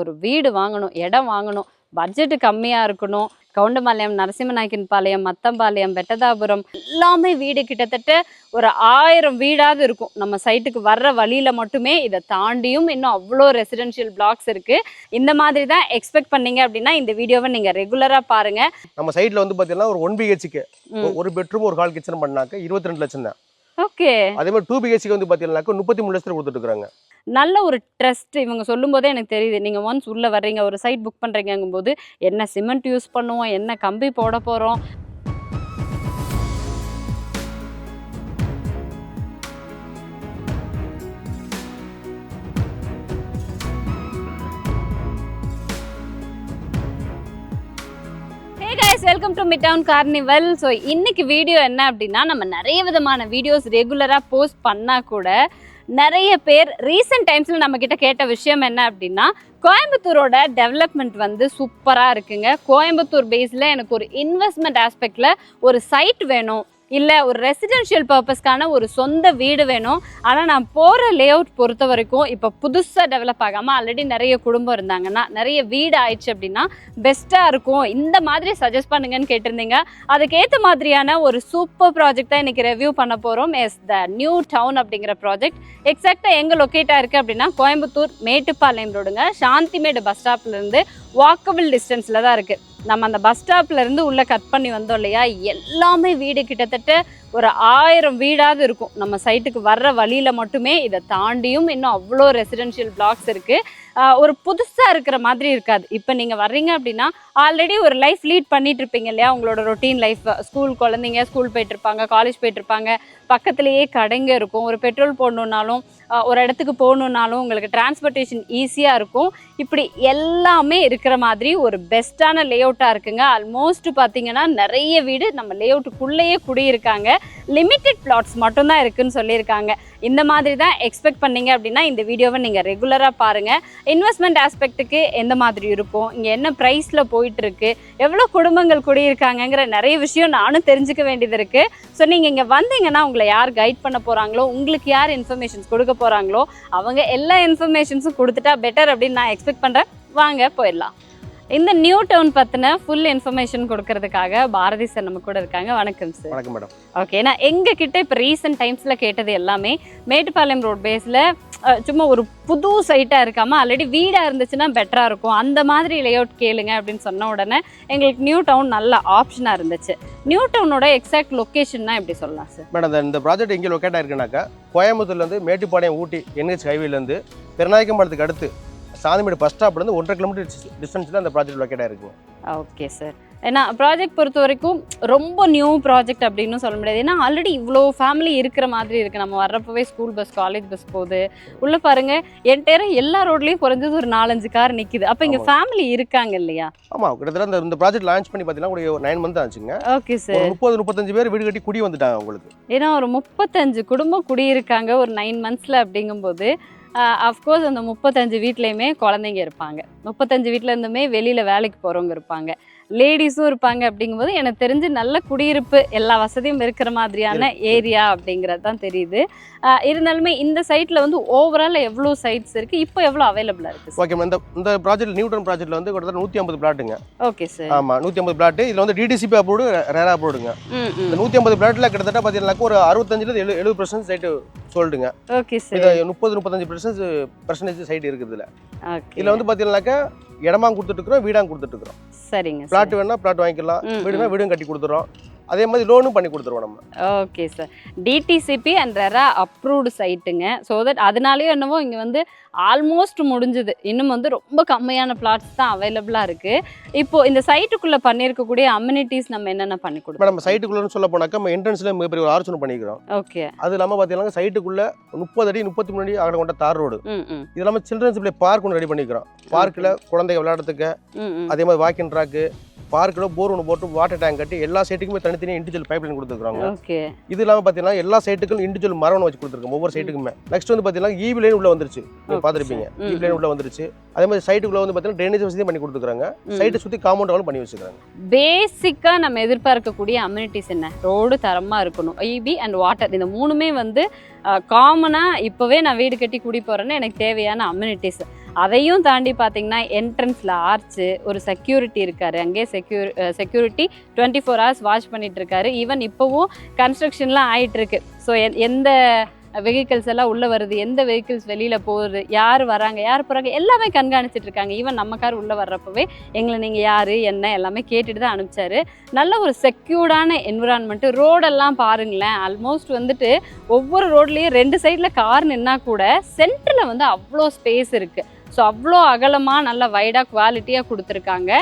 ஒரு வீடு வாங்கணும் இடம் வாங்கணும் பட்ஜெட் கம்மியாக இருக்கணும். கவுண்டம்பாளையம் நரசிம்மநாயக்கன் பாளையம் மத்தம்பாளையம் வெட்டதாபுரம் எல்லாமே வீடு கிட்டத்தட்ட ஒரு ஆயிரம் வீடாவது இருக்கும். நம்ம சைட்டுக்கு வர்ற வழியில மட்டுமே இதை தாண்டியும் இன்னும் அவ்வளோ ரெசிடென்ஷியல் பிளாக்ஸ் இருக்கு. இந்த மாதிரி தான் எக்ஸ்பெக்ட் பண்ணீங்க அப்படின்னா இந்த வீடியோவை நீங்க ரெகுலரா பாருங்க. நம்ம சைட்ல வந்து பாத்தீங்கன்னா ஒரு ஒன் பிஹெச்க்கு ம். ஒரு பெட்ரூம் ஒரு ஹால் கிச்சன் பண்ணாக்க இருபத்தி ரெண்டு லட்சம் தான். ஓகே. அதே மாதிரி டூ பிஹெச்க்கு வந்து பாத்தீங்கன்னாக்க முப்பத்தி மூணு லட்சத்துல கொடுத்துட்டு இருக்காங்க நல்ல ஒரு ட்ரஸ்ட் இவங்க சொல்லும் போதே எனக்கு தெரியுது. நீங்கள் ஒன்ஸ் உள்ளே வர்றீங்க ஒரு சைட் புக் பண்றீங்கங்கும் போது என்ன சிமெண்ட் யூஸ் பண்ணுவோம் என்ன கம்பி போட போகிறோம் welcome to mid town carnival so இன்னைக்கு வீடியோ என்ன அப்படின்னா நம்ம நிறைய விதமான வீடியோஸ் ரெகுலராக போஸ்ட் பண்ணால் கூட நிறைய பேர் ரீசெண்ட் டைம்ஸில் நம்மக்கிட்ட கேட்ட விஷயம் என்ன அப்படின்னா கோயம்புத்தூரோட டெவலப்மெண்ட் வந்து சூப்பராக இருக்குங்க. கோயம்புத்தூர் பேஸில் எனக்கு ஒரு இன்வெஸ்ட்மெண்ட் ஆஸ்பெக்டில் ஒரு சைட் வேணும். இல்லை ஒரு ரெசிடென்ஷியல் பர்பஸ்க்கான ஒரு சொந்த வீடு வேணும். ஆனால் நான் போகிற லே அவுட் பொறுத்த வரைக்கும் இப்போ புதுசாக டெவலப் ஆகாமல் ஆல்ரெடி நிறைய குடும்பம் இருந்தாங்கன்னா நிறைய வீடு ஆயிடுச்சு அப்படின்னா பெஸ்ட்டாக இருக்கும். இந்த மாதிரி சஜஸ்ட் பண்ணுங்கன்னு கேட்டிருந்தீங்க. அதுக்கேற்ற மாதிரியான ஒரு சூப்பர் ப்ராஜெக்ட் தான் இன்றைக்கி ரெவ்யூ பண்ண போகிறோம் எஸ் த நியூ டவுன் அப்படிங்கிற ப்ராஜெக்ட் எக்ஸாக்டாக எங்கே லொக்கேட்டாக இருக்குது அப்படின்னா கோயம்புத்தூர் மேட்டுப்பாளையம் ரோடுங்க சாந்திமேடு பஸ் ஸ்டாப்லேருந்து வாக்கபிள் டிஸ்டன்ஸில் தான் இருக்குது நம்ம அந்த பஸ் ஸ்டாப்லேருந்து உள்ளே கட் பண்ணி வந்தோம் இல்லையா? எல்லாமே வீடு கிட்டத்தட்ட ஒரு ஆயிரம் வீடாவது இருக்கும். நம்ம சைட்டுக்கு வர்ற வழியில் மட்டுமே இதை தாண்டியும் இன்னும் அவ்வளோ ரெசிடென்ஷியல் பிளாக்ஸ் இருக்குது ஒரு புதுசாக இருக்கிற மாதிரி இருக்காது. இப்போ நீங்கள் வர்றீங்க அப்படின்னா ஆல்ரெடி ஒரு லைஃப் லீட் பண்ணிட்டு இருப்பீங்க இல்லையா? உங்களோட ரொட்டீன் லைஃப் ஸ்கூல் குழந்தைங்க ஸ்கூல் போயிட்டு இருப்பாங்க காலேஜ் போயிட்டு இருப்பாங்க. பக்கத்துலேயே கடைங்க இருக்கும். ஒரு பெட்ரோல் போடணுன்னாலும் ஒரு இடத்துக்கு போகணுன்னாலும் உங்களுக்கு டிரான்ஸ்போர்ட்டேஷன் ஈஸியாக இருக்கும். இப்படி எல்லாமே இருக்கிற மாதிரி ஒரு பெஸ்ட்டான லேஅவுட்டாக இருக்குங்க. ஆல்மோஸ்ட் பார்த்தீங்கன்னா நிறைய வீடு நம்ம லேஅவுட்டுக்குள்ளேயே குடியிருக்காங்க. லிமிட்டெட் பிளாட்ஸ் மட்டும்தான் இருக்குன்னு சொல்லியிருக்காங்க. இந்த மாதிரி தான் எக்ஸ்பெக்ட் பண்ணீங்க அப்படின்னா இந்த வீடியோவை நீங்கள் ரெகுலராக பாருங்கள் இன்வெஸ்ட்மெண்ட் ஆஸ்பெக்ட்டுக்கு எந்த மாதிரி இருக்கும்? இங்கே என்ன ப்ரைஸில் போயிட்டுருக்கு? எவ்வளோ குடும்பங்கள் குடியிருக்காங்கங்கிற நிறைய விஷயம் நானும் தெரிஞ்சுக்க வேண்டியது இருக்குது ஸோ நீங்கள் இங்கே வந்தீங்கன்னா உங்களை யார் கைட் பண்ண போகிறாங்களோ உங்களுக்கு யார் இன்ஃபர்மேஷன்ஸ் கொடுக்க போகிறாங்களோ அவங்க எல்லா இன்ஃபர்மேஷன்ஸும் கொடுத்துட்டா பெட்டர் அப்படின்னு நான் எக்ஸ்பெக்ட் பண்ணுறேன் வாங்க போயிடலாம். இந்த நியூ டவுன் பற்றின ஃபுல் இன்ஃபர்மேஷன் கொடுக்கறதுக்காக பாரதி சார் நம்ம கூட இருக்காங்க. வணக்கம் சார் வணக்கம் மேடம் ஓகே ஏன்னா எங்கள் கிட்ட இப்போ ரீசெண்ட் டைம்ஸில் கேட்டது எல்லாமே மேட்டுப்பாளையம் ரோட் பேஸில் சும்மா ஒரு புது சைட்டாக இருக்காமல் ஆல்ரெடி வீடாக இருந்துச்சுன்னா பெட்டராக இருக்கும். அந்த மாதிரி லேஅவுட் கேளுங்க அப்படின்னு சொன்ன உடனே எங்களுக்கு நியூ டவுன் நல்ல ஆப்ஷனாக இருந்துச்சு. நியூ டவுனோட எக்ஸாக்ட் லொக்கேஷன்னா எப்படி சொல்லலாம் சார் மேடம் இந்த- இந்த ப்ராஜெக்ட் எங்கே லொக்கேட் ஆயிருக்குனாக்கா கோயம்புத்தூர்லேருந்து மேட்டுப்பாளையம் ஊட்டி என்ஹெச் ஹைவேலேருந்து பெருநாயக்கம்பாளத்துக்கு அடுத்து சாந்திமேடு பஸ் ஸ்டாப்லேருந்து ஒன்றரை கிலோமீட்டர் டிஸ்டன்ஸில் அந்த ப்ராஜெக்ட் லொக்கேட் ஆயிருக்குங்க ஓகே சார் ஏன்னா ப்ராஜெக்ட் பொறுத்த வரைக்கும் ரொம்ப நியூ ப்ராஜெக்ட் அப்படின்னு சொல்ல முடியாது. ஏன்னா ஆல்ரெடி இவ்வளோ ஃபேமிலி இருக்கிற மாதிரி இருக்குது நம்ம வர்றப்பவே ஸ்கூல் பஸ் காலேஜ் பஸ் போகுது. உள்ளே பாருங்க என்டையரா எல்லா ரோட்லேயும் குறைஞ்சது ஒரு நாலஞ்சு கார் நிற்கிது அப்போ இங்கே. ஃபேமிலி இருக்காங்க இல்லையா? ஆமாம் கிட்டத்தட்ட இந்த இந்த ப்ராஜெக்ட் லான்ச் பண்ணி பார்த்தீங்கன்னா ஒரு நைன் மந்த் ஆச்சுங்க. ஓகே சார் முப்பது முப்பத்தஞ்சு பேர் வீடு கட்டி குடி வந்துட்டாங்க உங்களுக்கு ஏன்னா ஒரு முப்பத்தஞ்சு குடும்பம் குடியிருக்காங்க ஒரு நைன் மந்த்ஸில் அப்படிங்கும்போது அஃப்கோர்ஸ் அந்த முப்பத்தஞ்சு வீட்லேயுமே குழந்தைங்க இருப்பாங்க. முப்பத்தஞ்சு வீட்டில் இருந்துமே வெளியில் வேலைக்கு போகிறவங்க இருப்பாங்க. லேடிஸும் இருப்பாங்க அப்படிங்கும்போது எனக்கு தெரிஞ்சு நல்ல குடியிருப்பு எல்லா வசதியும் இருக்கிற மாதிரியான. ஏரியா அப்படிங்கிறது தான் தெரியுது. இருந்தாலுமே இந்த சைட்டில் வந்து ஓவரால் எவ்வளோ சைட்ஸ் இருக்குது இப்போ எவ்வளோ அவைலபிளாக இருக்குது ஓகே இந்த இந்த ப்ராஜெக்ட் நியூட்டன் ப்ராஜெக்ட்ல வந்து கிட்டத்தட்ட நூற்றி ஐம்பது பிளாட்டுங்க ஓகே சார் ஆமாம் நூற்றி ஐம்பது பிளாட்டு இதில் வந்து டிடிசிபி அப்ரூவ்டு ரேரா அப்ரூவ்டுங்க இந்த நூற்றி ஐம்பது பிளாட்டில் கிட்டத்தட்ட பார்த்தீங்கன்னாக்கா ஒரு அறுபத்தஞ்சில் எழு எழுபது பர்சன்ட் சைட்டு சொல்லிடுங்க ஓகே இது சார் முப்பது முப்பத்தஞ்சு பர்சன்ட் பர்சன்டேஜ் சைடு இருக்குது இதில். இதில் வந்து பார்த்தீங்கன்னாக்கா இடமா கொடுத்துட்ருக்குறோம் வீடாக கொடுத்துட்ருக்குறோம் சரிங்க சார். பிளாட் வேணா பிளாட் வாங்கிக்கலாம் வீடுனா வீடும் கட்டி கொடுத்துறோம். அதே மாதிரி லோனும் பண்ணி கொடுத்துருவோம் நம்ம. Okay sir DTCP and RERA approved சைட்டுங்க so that அதனாலேயும் என்னவோ இங்கே வந்து ஆல்மோஸ்ட் முடிஞ்சுது. இன்னும் வந்து ரொம்ப கம்மியான பிளாட்ஸ் தான் அவைலபிளாக இருக்குது இப்போ இந்த சைட்டுக்குள்ளே பண்ணியிருக்கக்கூடிய அம்யூனிட்டிஸ் நம்ம என்னென்ன பண்ணி கொடுப்போம் மேடம் சைட்டுக்குள்ளேன்னு சொல்ல போனாக்கா நம்ம என்ட்ரன்ஸில் மிகப்பெரிய ஒரு ஆர்ச்சனை பண்ணிக்கிறோம். ஓகே அது இல்லாமல் பார்த்தீங்கன்னா சைட்டுக்குள்ளே முப்பது அடி முப்பத்தி மூணு அடி அகலம் கொண்ட தார் ரோடு. இது இல்லாமல் சில்ட்ரன்ஸ் பிளே பார்க் ஒன்று ரெடி பண்ணிக்கிறோம். பார்க்கில் குழந்தைங்க விளையாடுறதுக்கு அதே மாதிரி வாக்கிங் ட்ராக்கு பார்க்கில் போர் ஒன்று போட்டு வாட்டர் டேங்க் கட்டி எல்லா சைட்டுக்குமே தனித்தனி இண்டிவிஜுவல் பைப் லைன் கொடுத்துருக்காங்க ஓகே. இது இல்லாமல் பார்த்தீங்கன்னா எல்லா சைட்டுக்கும் இண்டிவிஜுவல் மரம் வச்சு கொடுத்துருக்கோம் ஒவ்வொரு சைட்டுக்குமே நெக்ஸ்ட் வந்து பார்த்தீங்கன்னா ஈவி லைன் உள்ள வந்துருச்சு. பார்த்துருப்பீங்க ஈவி லைன் உள்ள வந்துருச்சு. அதே மாதிரி சைட்டுக்குள்ள வந்து பார்த்தீங்கன்னா ட்ரைனேஜ் வசதியும் பண்ணி கொடுத்துருக்காங்க. சைட்டை சுற்றி காம்பவுண்ட் பண்ணி வச்சுக்கிறாங்க. பேசிக்காக நம்ம எதிர்பார்க்கக்கூடிய அம்யூனிட்டிஸ் என்ன? ரோடு தரமாக இருக்கணும். ஐபி அண்ட் வாட்டர் இந்த மூணுமே வந்து காமனாக இப்போவே நான் வீடு கட்டி குடி போகிறேன்னா எனக்கு தேவையான அம்யூனிட்டிஸ் அதையும் தாண்டி பார்த்தீங்கன்னா என்ட்ரன்ஸில் ஆர்ச்சு ஒரு செக்யூரிட்டி இருக்காரு. அங்கே secure security twenty four hours watch பண்ணிட்டு இருக்காரு ஈவன் இப்போவும் கன்ஸ்ட்ரக்ஷன்லாம் ஆயிட்டுருக்கு. இருக்கு ஸோ எந்த வெஹிக்கிள்ஸ் எல்லாம் உள்ளே வருது எந்த வெஹிக்கிள்ஸ் வெளியில் போகுது யார் வராங்க யார் போகிறாங்க எல்லாமே கண்காணிச்சிட்டு இருக்காங்க ஈவன் நம்ம கார் உள்ளே வர்றப்பவே எங்களை நீங்கள் யார் என்ன எல்லாமே கேட்டுட்டு தான் அனுப்பிச்சாரு. நல்ல ஒரு செக்யூர்டான என்விரான்மெண்ட்டு ரோடெல்லாம் பாருங்களேன் ஆல்மோஸ்ட் வந்துட்டு ஒவ்வொரு ரோட்லேயும் ரெண்டு சைடில் கார் நின்னா கூட சென்டரில் வந்து அவ்வளோ ஸ்பேஸ் இருக்குது ஸோ அவ்வளோ அகலமாக நல்ல வைடாக குவாலிட்டியாக கொடுத்துருக்காங்க.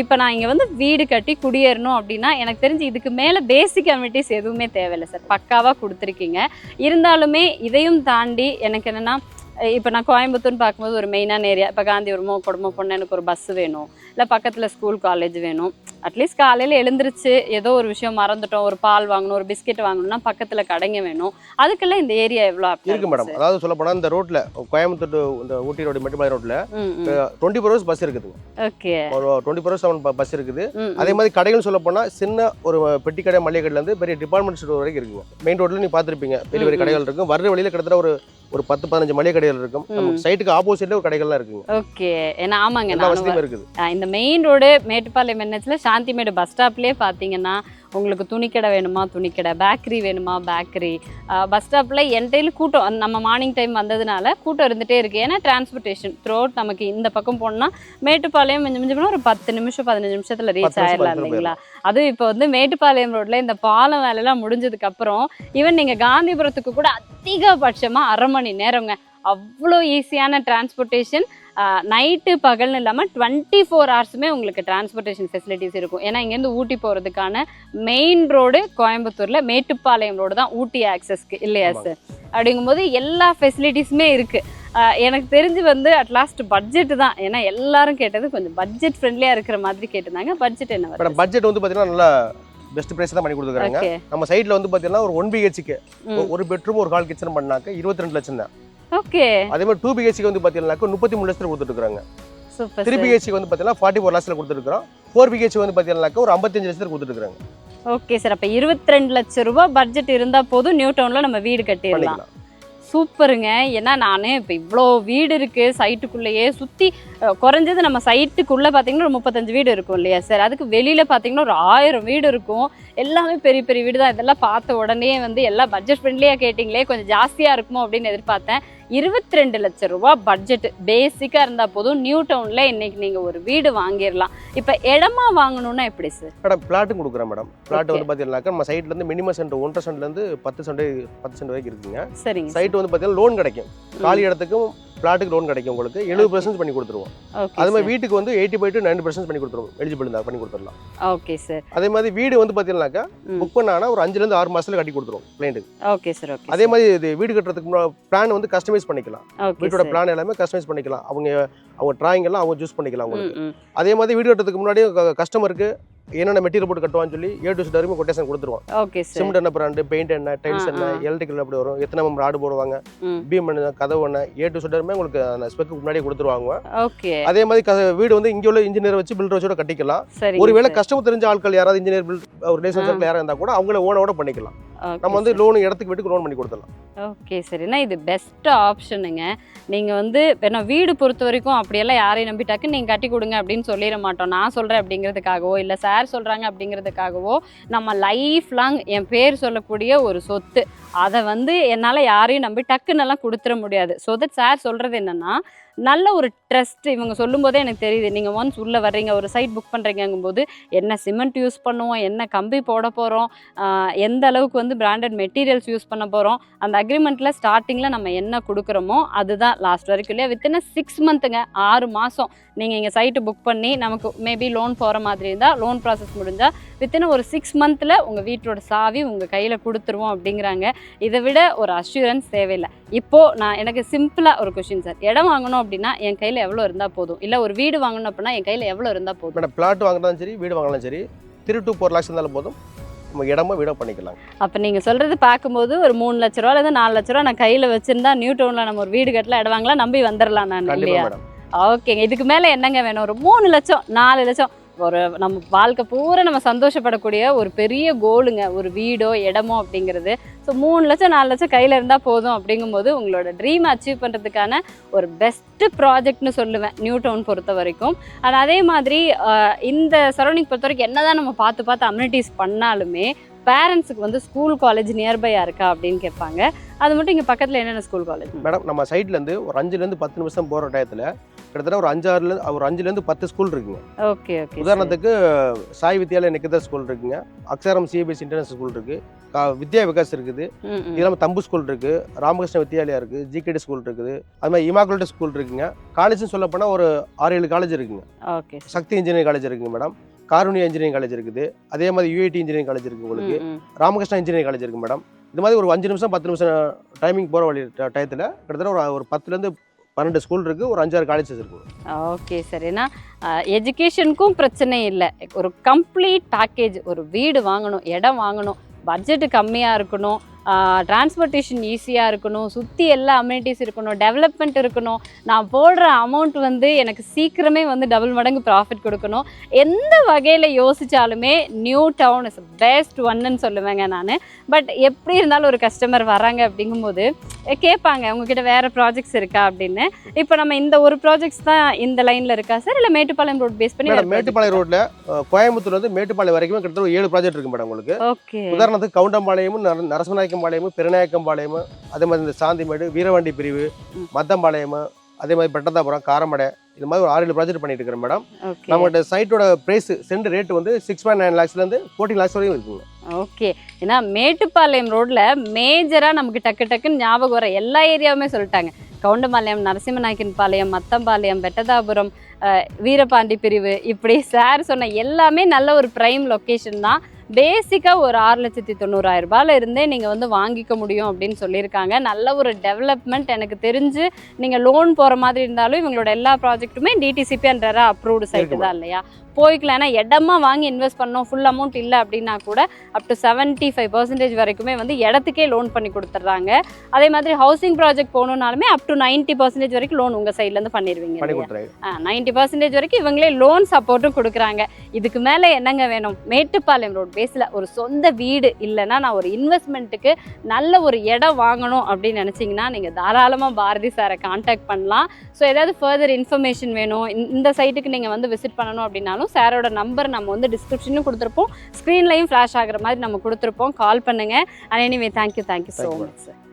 இப்போ நான் இங்கே வந்து வீடு கட்டி குடியேறணும் அப்படின்னா எனக்கு தெரிஞ்சு இதுக்கு மேலே பேசிக் அமினிட்டிஸ் எதுவுமே தேவையில்லை சார். பக்காவாக கொடுத்துருக்கீங்க. இருந்தாலுமே இதையும் தாண்டி எனக்கு என்னென்னா இப்போ நான் கோயம்புத்தூர்னு பார்க்கும்போது ஒரு மெயினான ஏரியா இப்போ காந்திபுரமோ குடும்ப பொண்ணு எனக்கு ஒரு பஸ் வேணும். இல்லை பக்கத்தில் ஸ்கூல் காலேஜ் வேணும். அட்லீஸ்ட் காலையில் எழுந்திருச்சு ஏதோ ஒரு விஷயம் மறந்துட்டோம் ஒரு பால் வாங்கணும் ஒரு பிஸ்கெட் வாங்கணும்னா பக்கத்தில் கடைங்க வேணும். அதுக்கெல்லாம் இந்த ஏரியா எவ்வளோ இருக்கு மேடம் அதாவது சொல்ல போனால் இந்த ரோட்ல கோயம்புத்தூர் இந்த ஊட்டி ரோடு மெட்டுமலை ரோட்ல ம் டுவெண்ட்டி ஃபோர் ஹவர்ஸ் பஸ் இருக்குதுங்க ஓகே. ஒரு டுவெண்ட்டி ஃபோர் ஹவர்ஸ் பஸ் இருக்குது. அதே மாதிரி கடைகள் சொல்ல போனா சின்ன ஒரு பெட்டி கடை மளிகை கடையில இருந்து பெரிய டிபார்ட்மெண்ட் ஸ்டோர் வரைக்கும் இருக்குங்க. மெயின் ரோட்ல நீங்க பார்த்திருப்பீங்க பெரிய பெரிய. கடைகள் இருக்கும். வர்ற வழியில கிட்டத்தட்ட ஒரு ஒரு பத்து பதினஞ்சு மளிகை கடைகள் இருக்கும். சைட்டுக்கு ஆப்போசிட்ல ஒரு கடைகள்லாம் இருக்குங்க. ஓகே. ஏன்னா ஆமாங்க இருக்குது. இந்த மெயின் ரோடு மேட்டுப்பாளையம் என்ஹெச்ல சாந்திமேடு பஸ் ஸ்டாப்லேயே பார்த்தீங்கன்னா உங்களுக்கு துணிக்கடை வேணுமா? துணிக்கடை. பேக்கரி வேணுமா? பேக்கரி பஸ் ஸ்டாப்பில் என்டையில் கூட்டம் நம்ம மார்னிங் டைம் வந்ததுனால கூட்டம் இருந்துகிட்டே இருக்குது ஏன்னா டிரான்ஸ்போர்ட்டேஷன் த்ரூ நமக்கு இந்த பக்கம் போனோம்னா மேட்டுப்பாளையம் மிஞ்சி மிஞ்சி போனால் ஒரு பத்து நிமிஷம் பதினஞ்சு நிமிஷத்தில் ரீச் ஆயிடலாம் இல்லைங்களா? அதுவும் இப்போ வந்து மேட்டுப்பாளையம் ரோட்ல இந்த பாலம் வேலையெல்லாம் முடிஞ்சதுக்கப்புறம் ஈவன் நீங்கள் காந்திபுரத்துக்கு கூட அதிகபட்சமாக அரை மணி நேரங்க. அவ்வளோ ஈஸியான டிரான்ஸ்போர்ட்டேஷன் நைட்டு பகல்னு இல்லாமல் டுவெண்ட்டி ஃபோர் ஹவர்ஸுமே உங்களுக்கு டிரான்ஸ்போர்ட்டேஷன் ஃபெசிலிட்டிஸ் இருக்கும். ஏன்னா இங்கேருந்து ஊட்டி போகிறதுக்கான மெயின் ரோடு கோயம்புத்தூரில் மேட்டுப்பாளையம் ரோடு தான் ஊட்டி ஆக்சஸ்க்கு இல்லையா. சார் அப்படிங்கும்போது எல்லா ஃபெசிலிட்டிஸுமே இருக்குது எனக்கு தெரிஞ்சு வந்து அட்லாஸ்ட் பட்ஜெட் தான். ஏன்னா எல்லாரும் கேட்டது கொஞ்சம் பட்ஜெட் ஃப்ரெண்ட்லியாக இருக்கிற மாதிரி கேட்டிருந்தாங்க. பட்ஜெட் என்ன பட்ஜெட் வந்து பார்த்தீங்கன்னா நல்லா பெஸ்ட் பிரைஸ் தான் பண்ணி கொடுத்துருக்காங்க. நம்ம சைட்ல வந்து பார்த்தீங்கன்னா ஒரு ஒன் பிஹெச்க்கு. ஒரு பெட்ரூம் ஒரு கால் கிச்சன் பண்ணாக்க இருபத்தி ரெண்டு லட்சம் தான். ஓகே. அதே மாதிரி டூ பிஹெச்க்கு வந்து பார்த்தீங்கன்னாக்க முப்பத்தி மூணு லட்சத்தில் கொடுத்துருக்காங்க சூப்பர் த்ரீ பிஹெச்க்கு வந்து பார்த்தீங்கன்னா ஃபார்ட்டி ஃபோர் லேக்ஸில் கொடுத்துருக்கோம் ஃபோர் பிஹெச் வந்து பார்த்தீங்கன்னாக்க ஒரு ஐம்பத்தஞ்சு லட்சத்தில் கொடுத்துருக்காங்க ஓகே சார் அப்போ இருபத்தி ரெண்டு லட்சம் ரூபாய் பட்ஜெட் இருந்தால் போதும் நியூ டவுனில் நம்ம வீடு கட்டிடலாம். சூப்பருங்க. ஏன்னா நான் இப்போ இவ்வளோ வீடு இருக்குது சைட்டுக்குள்ளேயே சுற்றி குறைஞ்சது நம்ம சைட்டுக்குள்ளே பார்த்தீங்கன்னா ஒரு முப்பத்தஞ்சு வீடு இருக்கும் இல்லையா சார் அதுக்கு வெளியில் பார்த்தீங்கன்னா ஒரு ஆயிரம் வீடு இருக்கும். எல்லாமே பெரிய பெரிய வீடு தான். இதெல்லாம் பார்த்த உடனே வந்து எல்லாம் பட்ஜெட் ஃப்ரெண்ட்லியாக கேட்டிங்களே கொஞ்சம் ஜாஸ்தியாக இருக்குமோ அப்படின்னு எதிர்பார்த்தேன். இருபத்தி ரெண்டு லட்சம் ரூபா பட்ஜெட் பேசிக்காக இருந்தால் போதும். நியூ டவுனில் இன்னைக்கு நீங்கள் ஒரு வீடு வாங்கிடலாம். இப்போ இடமா வாங்கணும்னா எப்படி சார் மேடம் பிளாட்டும் கொடுக்குறோம் மேடம் பிளாட். வந்து பார்த்தீங்கன்னாக்கா நம்ம சைட்ல இருந்து மினிமம் சென்ட் ஒன்றரை சென்ட்லேருந்து பத்து சென்ட் பத்து சென்ட் வரைக்கும் இருக்குங்க. சரிங்க சைட் வந்து பார்த்தீங்கன்னா லோன் கிடைக்கும். காலி இடத்துக்கும் பிளாட்டுக்கு லோன் கிடைக்கும் உங்களுக்கு எழுபது பர்சன்ட் பண்ணி கொடுத்துருவோம். அதே மாதிரி வீட்டுக்கு வந்து eighty five to ninety percent பண்ணி கொடுத்துருவோம். எலிஜிபிள் இருந்தால் பண்ணி கொடுத்துடலாம். ஓகே சார் அதே மாதிரி வீடு வந்து பார்த்தீங்கன்னாக்கா. புக் பண்ணாங்கன்னா ஒரு அஞ்சுலேருந்து ஆறு மாசத்துல கட்டி கொடுத்துருவோம் கிளைண்ட்டுக்கு ஓகே சார் ஓகே அதே மாதிரி இது வீடு கட்டுறதுக்கு பிளான் வந்து கஸ்டமைஸ் பண்ணிக்கலாம். வீட்டோட பிளான் எல்லாமே கஸ்டமைஸ் பண்ணிக்கலாம். அவங்க அவங்க டிராயிங் எல்லாம் அவங்க சூஸ் பண்ணிக்கலாம் உங்களுக்கு. அதே மாதிரி வீடு கட்டுறதுக்கு முன்னாடி கஸ்டமருக்கு என்னென்ன மெட்டீரியல் போட்டு கட்டுவான்னு சொல்லி ஏ டு சிட் வரைக்கும் கொட்டேஷன் கொடுத்துருவோம் ஓகே சிமெண்ட் என்ன பிராண்டு பெயிண்ட் என்ன டைல்ஸ் என்ன. எலக்ட்ரிக்கல் எப்படி வரும் எத்தனை மெம்பர் ஆடு போடுவாங்க பீம் என்ன கதவு என்ன ஏ டு சிட் உங்களுக்கு அந்த ஸ்பெக்கு முன்னாடியே கொடுத்துருவாங்க. ஓகே அதே மாதிரி வீடு வந்து இங்கே உள்ள இன்ஜினியர் வச்சு பில்டர் வச்சு கூட கட்டிக்கலாம். ஒருவேளை கஸ்டமர் தெரிஞ்ச ஆட்கள் யாராவது இன்ஜினியர் பில் ஒரு ரிலேஷன் சர்க்கிள் யாராவது இருந்தால் கூட அவங்கள ஓனோட பண்ணிக்கலாம். நம்ம வந்து லோன் இடத்துக்கு வீட்டுக்கு லோன் பண்ணி கொடுத்துடலாம். ஓகே சரிண்ணா இது பெஸ்ட் ஆப்ஷனுங்க நீங்கள் வந்து வேணா வீடு பொறுத்த வரைக்கும் அப்படியெல்லாம் யாரையும் நம்பி டக்கு நீங்கள் கட்டி கொடுங்க அப்படின்னு சொல்லிட மாட்டோம். நான் சொல்கிறேன் அப்படிங்கிறதுக்காகவோ இல்லை சார் சொல்கிறாங்க அப்படிங்கிறதுக்காகவோ நம்ம லைஃப் லாங் என் பேர் சொல்லக்கூடிய ஒரு சொத்து. அதை வந்து என்னால் யாரையும் நம்பி டக்குன்னெல்லாம் கொடுத்துட முடியாது. ஸோ தட் சார் சொல்கிறது என்னென்னா நல்ல ஒரு ட்ரஸ்ட் இவங்க சொல்லும்போதே எனக்கு தெரியுது. நீங்கள் ஒன்ஸ் உள்ளே வர்றீங்க ஒரு சைட் புக் பண்ணுறீங்கும்போது என்ன சிமெண்ட் யூஸ் பண்ணுவோம் என்ன கம்பி போட போகிறோம் எந்த அளவுக்கு வந்து பிராண்டட் மெட்டீரியல்ஸ் யூஸ் பண்ண போகிறோம் அந்த அக்ரிமெண்ட்டில் ஸ்டார்டிங்கில் நம்ம என்ன கொடுக்குறோமோ அதுதான் லாஸ்ட் வரைக்கும் இல்லையா? வித்தின் சிக்ஸ் மந்த்துங்க ஆறு மாதம் நீங்கள் இங்கே சைட்டு புக் பண்ணி நமக்கு மேபி லோன் போகிற மாதிரி இருந்தால் லோன் ப்ராசஸ் முடிஞ்சால் வித்தின் ஒரு சிக்ஸ் மந்த்தில் உங்கள் வீட்டோட சாவி உங்கள் கையில் கொடுத்துருவோம் அப்படிங்கிறாங்க. இதை விட ஒரு அஷூரன்ஸ் தேவையில்லை. இப்போது நான் எனக்கு சிம்பிளாக ஒரு கொஷின் சார் இடம் வாங்கணும் அப்படின்னா என் கையில் எவ்வளோ இருந்தால் போதும்? இல்லை ஒரு வீடு வாங்கணும் அப்படின்னா என் கையில் எவ்வளோ இருந்தால் போதும்? மேடம் பிளாட் வாங்கினாலும் சரி வீடு வாங்கினாலும் சரி த்ரீ டு ஃபோர் லேக்ஸ் இருந்தாலும் போதும். நம்ம இடமா வீடோ பண்ணிக்கலாம் அப்போ நீங்கள் சொல்கிறது பார்க்கும்போது ஒரு மூணு லட்ச ரூபாலேருந்து நாலு லட்ச ரூபா நான் கையில் வச்சிருந்தா நியூ டவுனில் நம்ம ஒரு வீடு கட்டல இடவாங்களா நம்பி வந்துடலாம் நான் இல்லையா? மேடம். ஓகேங்க. இதுக்கு மேலே என்னங்க வேணும்? ஒரு மூணு லட்சம் நாலு லட்சம் ஒரு நம்ம வாழ்க்கை பூரா நம்ம சந்தோஷப்படக்கூடிய ஒரு பெரிய கோலுங்க ஒரு வீடோ இடமோ அப்படிங்கிறது. ஸோ மூணு லட்சம் நாலு லட்சம் கையில் இருந்தால் போதும் அப்படிங்கும்போது உங்களோட ட்ரீம் அச்சீவ் பண்ணுறதுக்கான ஒரு பெஸ்ட்டு ப்ராஜெக்ட்னு சொல்லுவேன் நியூ டவுன் பொறுத்த வரைக்கும். அது அதே மாதிரி இந்த சரௌண்டிங் பொறுத்த வரைக்கும் என்னதான் நம்ம பார்த்து பார்த்து அம்யூனிட்டிஸ் பண்ணாலுமே பேரண்ட்ஸுக்கு வந்து ஸ்கூல் காலேஜ் நியர்பையாக இருக்கா அப்படின்னு கேட்பாங்க. அது மட்டும் இங்கே பக்கத்தில் என்னென்ன ஸ்கூல் காலேஜ் மேடம் நம்ம சைட்லேருந்து ஒரு அஞ்சுலேருந்து பத்து நிமிஷம் போகிற டயத்தில் கிட்டத்தட்ட ஒரு அஞ்சாறுல ஒரு அஞ்சுலேருந்து பத்து ஸ்கூல் இருக்குங்க. ஓகே ஓகே உதாரணத்துக்கு சாய் வித்யாலயா நிக்கிதா ஸ்கூல் இருக்குங்க. அக்ஷரம் சிபிஎஸ் இன்டர்நேஷனல் ஸ்கூல் இருக்கு. வித்யா விகாஸ் இருக்குது. இல்லாமல் தம்பு ஸ்கூல் இருக்கு. ராமகிருஷ்ண வித்யாலயா இருக்கு. ஜிகேடி ஸ்கூல் இருக்குது. அது மாதிரி இமாகுலேட் ஸ்கூல் இருக்குங்க. காலேஜ்னு சொல்ல போனால் ஒரு ஆறு ஏழு காலேஜ் இருக்குங்க. ஓகே. சக்தி இன்ஜினியரிங் காலேஜ் இருக்குங்க மேடம் காருண்யா இன்ஜினியரிங் காலேஜ் இருக்குது. அதே மாதிரி யூஐடி இன்ஜினியரிங் காலேஜ் இருக்கு உங்களுக்கு. ராமகிருஷ்ணா இன்ஜினியரிங் காலேஜ் இருக்கு மேடம் இது மாதிரி ஒரு அஞ்சு நிமிஷம் பத்து நிமிஷம் டைமிங் போகிற வழி டயத்தில் கிட்டத்தட்ட ஒரு ஒரு பத்துலேருந்து பன்னெண்டு ஸ்கூல் இருக்குது ஒரு அஞ்சாறு காலேஜஸ் இருக்குது ஓகே சார் ஏன்னா எஜுகேஷனுக்கும் பிரச்சனை இல்லை. ஒரு கம்ப்ளீட் பேக்கேஜ் ஒரு வீடு வாங்கணும் இடம் வாங்கணும் பட்ஜெட்டு கம்மியாக இருக்கணும் டிரான்ஸ்போர்ட்டேஷன் ஈஸியாக இருக்கணும் சுற்றி எல்லா அம்யூனிட்டிஸ் இருக்கணும் டெவலப்மெண்ட் இருக்கணும். நான் போடுற அமௌண்ட் வந்து எனக்கு சீக்கிரமே வந்து டபுள் மடங்கு ப்ராஃபிட் கொடுக்கணும். எந்த வகையில் யோசித்தாலுமே நியூ டவுன் இஸ் பெஸ்ட் ஒன்னுன்னு சொல்லுவேங்க நான். பட் எப்படி இருந்தாலும் ஒரு கஸ்டமர் வராங்க அப்படிங்கும்போது கேட்பாங்க உங்ககிட்ட வேறு ப்ராஜெக்ட்ஸ் இருக்கா? அப்படின்னு. இப்போ நம்ம இந்த ஒரு ப்ராஜெக்ட்ஸ் தான் இந்த லைனில் இருக்கா சார் இல்லை மேட்டுப்பாளையம் ரோட் பேஸ் பண்ணி மேட்டுப்பாளையம் ரோட்டில் கோயம்புத்தூர் வந்து மேட்டுப்பாளையம் வரைக்கும் கிட்டத்தட்ட ஒரு ஏழு ப்ராஜெக்ட் இருக்கு மேடம் உங்களுக்கு. ஓகே. உதாரணத்துக்கு கவுண்டம்பாளையமும் நர- நரசிம்மநாயக்கம்பாளையமும் பெருநாயக்கம்பாளையமும் அதே மாதிரி இந்த சாந்திமேடு வீரவண்டி பிரிவு. மத்தம்பாளையம் அதே மாதிரி பெட்டதாபுரம் காரமடை இது மாதிரி ஒரு ஆறு ஏழு ப்ராஜெக்ட் பண்ணிட்டு இருக்கிறேன் மேடம் ஓகே நம்மகிட்ட சைட்டோட பிரைஸ் சென்ட் ரேட் வந்து சிக்ஸ் பாயிண்ட் நைன் லேக்ஸ்லேருந்து ஃபோர்டீன் லேக்ஸ் வரையும் இருக்குங்க. ஓகே ஏன்னா மேட்டுப்பாளையம் ரோட்ல மேஜரா நமக்கு டக்கு டக்குன்னு ஞாபகம் வர எல்லா ஏரியாவுமே சொல்லிட்டாங்க. கவுண்டம்பாளையம் நரசிம்மநாயக்கன் பாளையம் மத்தம்பாளையம் பெட்டதாபுரம் அஹ், வீரபாண்டி பிரிவு இப்படி சார் சொன்ன எல்லாமே நல்ல ஒரு ப்ரைம் லொக்கேஷன் தான். பேசிக்காக ஒரு ஆறு லட்சத்தி தொண்ணூறாயிரம் ரூபாயில இருந்தே நீங்கள் வந்து வாங்கிக்க முடியும் அப்படின்னு சொல்லியிருக்காங்க நல்ல ஒரு டெவலப்மெண்ட் எனக்கு தெரிஞ்சு நீங்கள் லோன் போகிற மாதிரி இருந்தாலும் இவங்களோட எல்லா ப்ராஜெக்ட்டுமே டிடிசிபி அண்ட் அப்ரூவ்டு சைட்டு? தான் இல்லையா போய்க்கலாம் ஏன்னா இடமா வாங்கி இன்வெஸ்ட் பண்ணோம் ஃபுல் அமௌண்ட் இல்லை அப்படின்னா கூட up to seventy five percentage வரைக்குமே வந்து இடத்துக்கே லோன் பண்ணி கொடுத்துட்றாங்க. அதே மாதிரி ஹவுசிங் ப்ராஜெக்ட் போகணுன்னாலுமே அப் டு நைன்ட்டி பர்சன்டேஜ் வரைக்கும் லோன் உங்கள் சைட்லேருந்து பண்ணிடுவீங்க பண்ணி இல்லையா? கொடுத்துருங்க நைன்டி பர்சன்டேஜ் வரைக்கும் இவங்களே லோன் சப்போர்ட்டும் கொடுக்குறாங்க. இதுக்கு மேலே என்னங்க வேணும்? மேட்டுப்பாளையம் ரோட் பேஸில் ஒரு சொந்த வீடு இல்லைன்னா நான் ஒரு இன்வெஸ்ட்மெண்ட்டுக்கு நல்ல ஒரு இடம் வாங்கணும் அப்படின்னு நினச்சிங்கன்னா நீங்கள் தாராளமாக பாரதி சாரை காண்டாக்ட் பண்ணலாம். ஸோ ஏதாவது ஃபர்தர் இன்ஃபர்மேஷன் வேணும் இந்த சைட்டுக்கு நீங்கள் வந்து விசிட் பண்ணணும் அப்படின்னாலும் சாரோட நம்பர் நம்ம வந்து டிஸ்கிரிப்ஷனும் கொடுத்துருப்போம். ஸ்க்ரீன்லையும் ஃப்ளாஷ் ஆகுற மாதிரி நம்ம கொடுத்துருப்போம். கால் பண்ணுங்கள் and anyway thank you thank you so Thank you, much sir